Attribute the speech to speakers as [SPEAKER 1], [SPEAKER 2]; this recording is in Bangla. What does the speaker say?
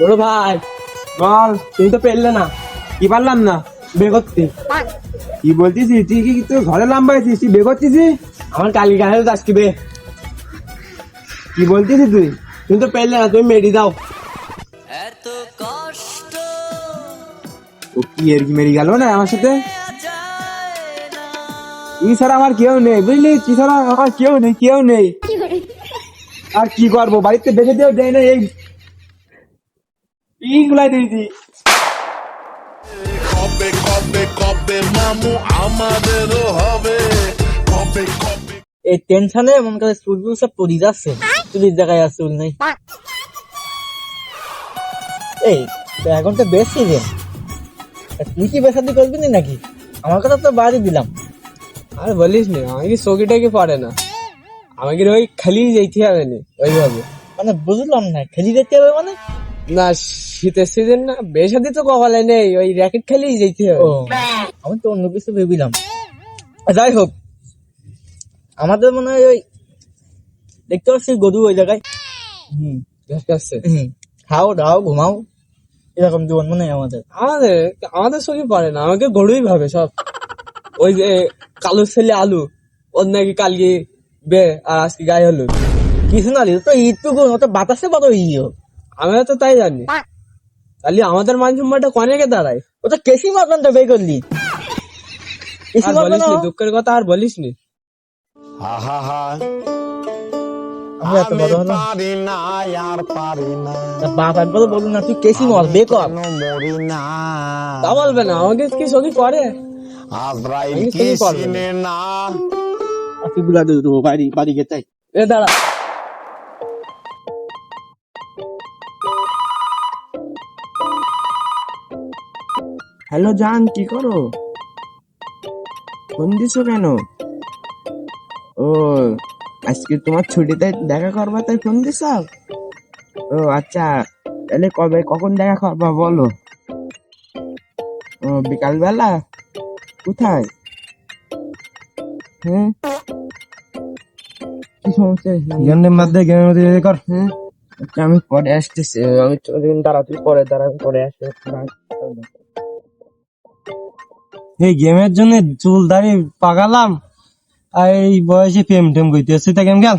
[SPEAKER 1] বড় ভাই।
[SPEAKER 2] বল
[SPEAKER 1] তুমি তো পেলে না।
[SPEAKER 2] কি পারলাম না?
[SPEAKER 1] বে করতে।
[SPEAKER 2] কি বলছিস তুই কি তুই ঘরে লাম্বাইছিস তুই বে
[SPEAKER 1] আমার কালি গায়ে আজকে বে
[SPEAKER 2] কি বলছিস তুই?
[SPEAKER 1] তুমি তো পেলে না তুমি মেডি দাও। এত কষ্ট।
[SPEAKER 2] ও কি এর কি মেরে গেল না আমার সাথে? তুই ছাড়া আমার কেউ নেই বুঝলি? তুই ছাড়া আমার কেউ নেই কেউ নেই। আর কি করব? বাড়িতে বেঁচে দিয়েও দেয় না এই ইগুলাই দিয়েছি
[SPEAKER 3] কবে কবে কবে মামু আমাদেরও হবে। কবে কবে।
[SPEAKER 4] এই টেনশনে মন করে চুলগুলো সব পড়ে যাচ্ছে। চুলির জায়গায় আর চুল নেই। এই এখন তো বেশ সিজন তুই কি বেসাদি করবি না নাকি? আমার কথা তো বাড়ি দিলাম।
[SPEAKER 1] আর বলিস না আমাকে চকিটা কি পড়ে না? আমাকে ওই খালি যাইতে হবে না ওইভাবে।
[SPEAKER 4] মানে বুঝলাম না খেলি যেতে হবে মানে?
[SPEAKER 1] না শীতের সিজন না বেশাদি তো কপালে নেই ওই র্যাকেট খেলেই যেতে হবে
[SPEAKER 4] আমি তো অন্য কিছু ভেবিলাম। যাই হোক আমাদের মনে হয় ওই দেখতে পাচ্ছি গরু ওই জায়গায়?
[SPEAKER 1] হুম
[SPEAKER 4] খাও দাও ঘুমাও এরকম জীবন মনে হয় আমাদের।
[SPEAKER 1] আমাদের আমাদের চোখে পড়ে না আমাকে গড়ুই ভাবে সব। ওই যে কালো ছেলে আলু ওর নাকি কালকে বে আর আজকে গায়ে হলু
[SPEAKER 4] কিছু না তো এইটুকু অত বাতাসে বড় ইয়ে।
[SPEAKER 1] আমরা তো তাই জানি। তাহলে আমাদের মান সম্মানটা কনেকে দাঁড়ায়?
[SPEAKER 4] ও তো কেসি মারবেন তো বে করলি। কেসি
[SPEAKER 1] দুঃখের কথা আর বলিস নি
[SPEAKER 4] এত বড় বাপ একবার বলুন না তুই কেসি মার বে কর।
[SPEAKER 3] না।
[SPEAKER 1] তা বলবে না আমাকে কি চোখে পড়ে
[SPEAKER 3] আজরাইল কি
[SPEAKER 1] তুমি না।
[SPEAKER 4] তুই গুলা দেবো বাড়ি বাড়ি গেতাই
[SPEAKER 1] এ দাঁড়া।
[SPEAKER 2] হ্যালো জান কি করো? ফোন দিছো কেন? ও আজকে তোমার ছুটিতে দেখা করবা তাই ফোন দিছ? ও আচ্ছা তাহলে কবে কখন দেখা করবা বলো? ও বিকালবেলা? কোথায়? হ্যাঁ? কি সমস্যা? গেমের মধ্যে গেমের মধ্যে কর। হ্যাঁ? আচ্ছা আমি পরে আসতেছি আমি দাঁড়া তুই পরে দাঁড়া আমি পরে আসতে
[SPEAKER 5] এই গেমের জন্য চুল দাঁড়িয়ে পাকালাম আর এই বয়সে প্রেম টেম করতে আসছি তা গেম গেল?